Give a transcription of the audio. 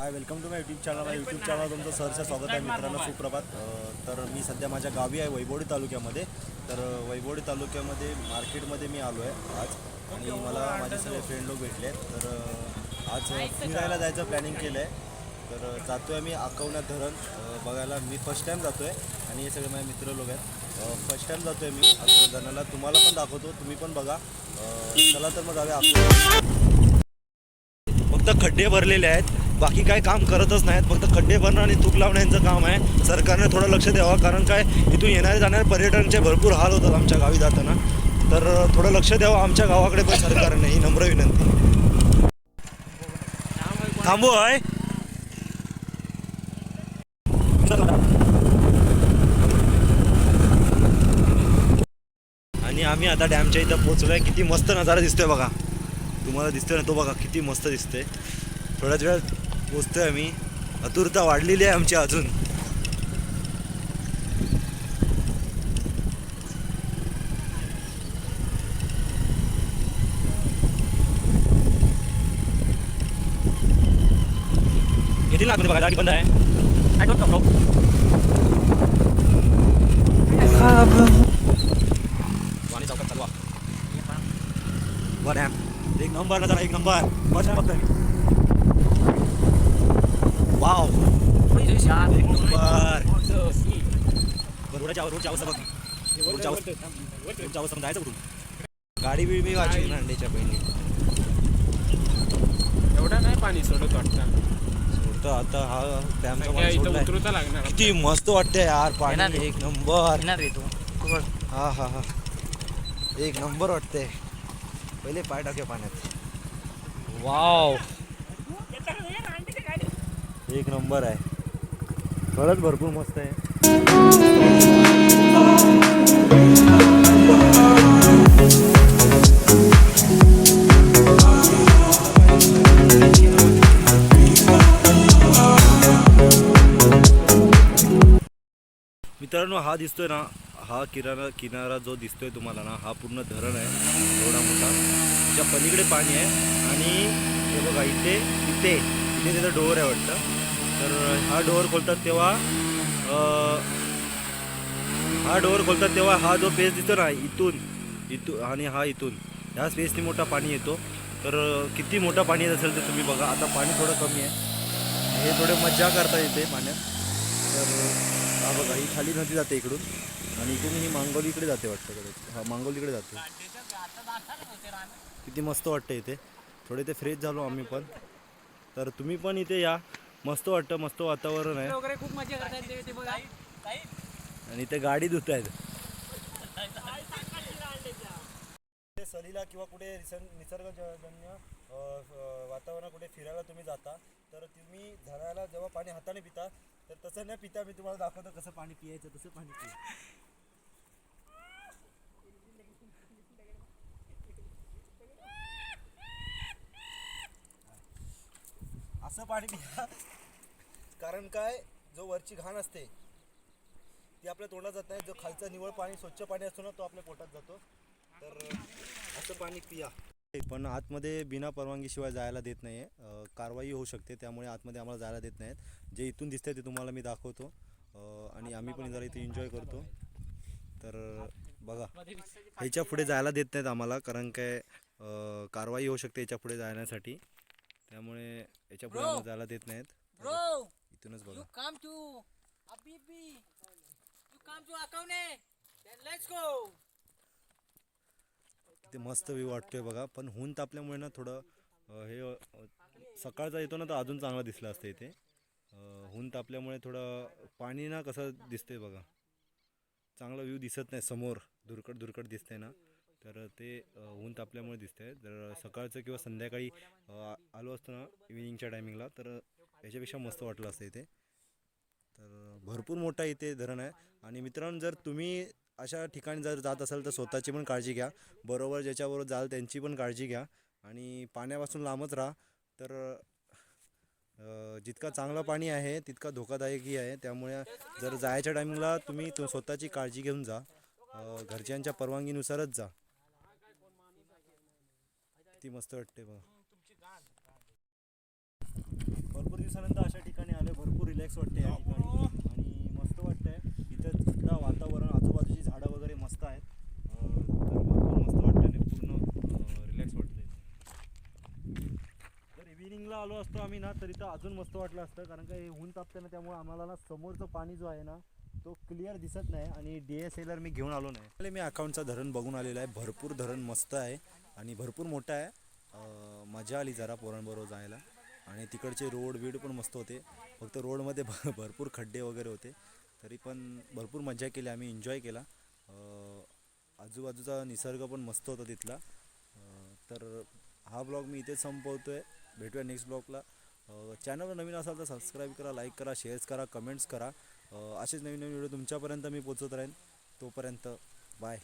Hi welcome to my YouTube channel माझ्या YouTube channel तुमचं सहर्ष स्वागत आहे मित्रांनो. सुप्रभात. तर मी सध्या माझ्या गावी आहे वैभवडी तालुक्यामध्ये. तर वैभवडी तालुक्यामध्ये मार्केटमध्ये मी आलो आहे आज. आणि मला माझे सगळे फ्रेंड लोक भेटले आहेत. तर आज फिरायला जायचं प्लॅनिंग केलं आहे तर जातो आहे मी अकवण्यात धरण. बघायला मी फर्स्ट टाईम जातो आहे आणि हे सगळे माझे मित्र लोक आहेत. फर्स्ट टाईम जातो आहे मी अकवण्यात धरणाला. तुम्हाला पण दाखवतो तुम्ही पण बघा. चला तर मग जाऊया अकोला फक्त खड्डे भरलेले आहेत. बाकी काय काम करतच नाहीत. फक्त खड्डे भरणं आणि तूक लावणं यांचं काम आहे. सरकारने थोडं लक्ष द्यावं. कारण काय इथून येणारे जाणारे पर्यटनचे भरपूर हाल होतात आमच्या गावी जाताना. तर थोडं लक्ष द्यावं आमच्या गावाकडे पण सरकारने. ही नम्र विनंती. थांबू आहे आणि आम्ही आता डॅमच्या इथं पोहोचलोय. किती मस्त नजारा दिसतोय बघा. तुम्हाला दिसतोय ना तो बघा किती मस्त दिसतोय. थोड्याच वेळात पोचतोय आम्ही. आतुरता वाढलेली आहे आमची अजून. येतील ना आतमध्ये बघा गाडी बंद आहे. I नंबर नजारा एक नंबर बस बघतोय वाव एक नंबर बरं रोडच्या रोडच्या अवस्था बघ रोडच्या अवस्था रोडच्या अवस्था जायचं कुठून? गाडी बिडी मी वाचली ना अंड्याच्या पहिली. एवढं नाही पाणी सोडत वाटतं. सोडतो आता हा डॅमचा लागणार किती मस्त वाटतंय यार पाणी. एक नंबर. हा हा हा. एक नंबर वाटते पहिले पाय टाके पाण्यात. वाव. एक नंबर आहे. खरंच भरपूर मस्त आहे. मित्रांनो हा दिसतोय ना हा किराणा किनारा जो दिसतोय तुम्हाला ना हा पूर्ण धरण आहे. एवढा मोठा. त्याच्या पलीकडे पाणी आहे. आणि हे बघा इथे इथे इथे त्याचं डोअर आहे वाटतं. तर हा डोअर खोलतात तेव्हा हा डोअर खोलतात तेव्हा हा जो पेस दिसतो ना इथून इथून आणि हा इथून. ह्या स्पेसनी मोठा पाणी येतो. तर किती मोठा पाणी येत असेल ते तुम्ही बघा. आता पाणी थोडं कमी आहे. हे थोडे मज्जा करता येते पाण्यात तर हा बघा ही खाली नदी जाते इकडून. आणि इकडून ही मांगोलीकडे जाते वाटतं कदाचित. हा मांगोलीकडे जाते. किती मस्त वाटतं इथे. थोडे ते फ्रेश झालो आम्ही पण. तर तुम्ही पण इथे या. मस्त वाटतं मस्त वातावरण आहे. वगैरे खूप मजा करतात ते- ते बघा. आणि इथे गाडी धुत आहेत सलीला किंवा कुठे रिसन- निसर्गजन्य वातावरणात कुठे फिरायला तुम्ही जाता तर तुम्ही झरायला जेव्हा पाणी हाताने पिता तर तसं न पिता मी तुम्हाला दाखवतो कसं पाणी पियायचं तसं पाणी पिया. पाणी पिया. कारण काय? जो वरची घाण असते ती आपल्या तोंडात जात नाही. जो खालचं निवळ पाणी स्वच्छ पाणी असतो ना तो आपल्या पोटात जातो. तर असं पाणी पिया. पण आतमध्ये बिना परवानगीशिवाय जायला देत नाही आहे कारवाई होऊ शकते त्यामुळे आतमध्ये आम्हाला जायला देत नाहीत. जे इथून दिसतंय ते तुम्हाला मी दाखवतो. आणि आम्ही पण जरा इथे एन्जॉय करतो. तर बघा. ह्याच्या पुढे जायला देत नाहीत आम्हाला कारण काय कारवाई होऊ शकते याच्यापुढे जाण्यासाठी. त्यामुळे याच्यापुढे जायला देत नाहीत. ब्रो इथूनच बघा. Come to Habibi you come to let's go ते मस्त व्ह्यू वाटतोय बघा. पण ऊन तापल्यामुळे ना थोडं हे सकाळचा येतो ना तर अजून चांगला दिसला असतं इथे. ऊन तापल्यामुळे थोडं पाणी ना कसं दिसतंय बघा. चांगला व्ह्यू दिसत नाही समोर. दुरकट दुरकट दिसतंय ना. तर ते ऊन तापल्यामुळे दिसतंय. जर सकाळचं किंवा संध्याकाळी आलो असतो ना इव्हिनिंगच्या टायमिंगला तर याच्यापेक्षा मस्त वाटलं असतं इथे. तर भरपूर मोठा इथे धरण आहे. आणि मित्रांनो जर तुम्ही अशा ठिकाणी जर जात असाल तर स्वतःची पण काळजी घ्या. बरोबर ज्याच्याबरोबर जाल त्यांची पण काळजी घ्या. आणि पाण्यापासून लांबच राहा. तर जितका चांगलं पाणी आहे तितका धोकादायकही आहे. त्यामुळे जर जायच्या टायमिंगला तुम्ही स्वतःची काळजी घेऊन जा. घरच्यांच्या परवानगीनुसारच जा. किती मस्त वाटते बघा. भरपूर दिवसानंतर अशा ठिकाणी आलो भरपूर रिलॅक्स वाटते या ठिकाणी. आणि मस्त वाटतंय. इथं सुद्धा वातावरण आजूबाजूची झाडं वगैरे मस्त आहेत. तर भरपूर मस्त वाटतं आणि पूर्ण रिलॅक्स वाटते जर इव्हिनिंगला आलो असतो आम्ही ना तर इथं अजून मस्त वाटलं असतं. कारण का हे ऊन तापतं ना त्यामुळे आम्हाला ना समोरचं पाणी जो आहे ना तो क्लिअर दिसत नाही. आणि डी एस एल आर मी घेऊन आलो नाही. मी अकाउंटचा धरण बघून आलेला आहे. भरपूर धरण मस्त आहे. आणि भरपूर मोठं आहे. मजा आली जरा पोरांबरोबर जायला. आणि तिकडचे रोड बीड पण मस्त होते. फक्त रोडमध्ये भ- भरपूर खड्डे वगैरे होते. तरी पण भरपूर मजा केली आम्ही एन्जॉय केला. आजूबाजूचा निसर्ग पण मस्त होता तिथला. तर हा ब्लॉग मी इथेच संपवतो आहे भेटूया नेक्स्ट ब्लॉगला. चॅनलवर नवीन असाल तर सबस्क्राईब करा लाईक करा शेअर्स करा कमेंट्स करा. असेच नवीन नवीन व्हिडिओ तुमच्यापर्यंत मी पोचवत राहीन. तोपर्यंत बाय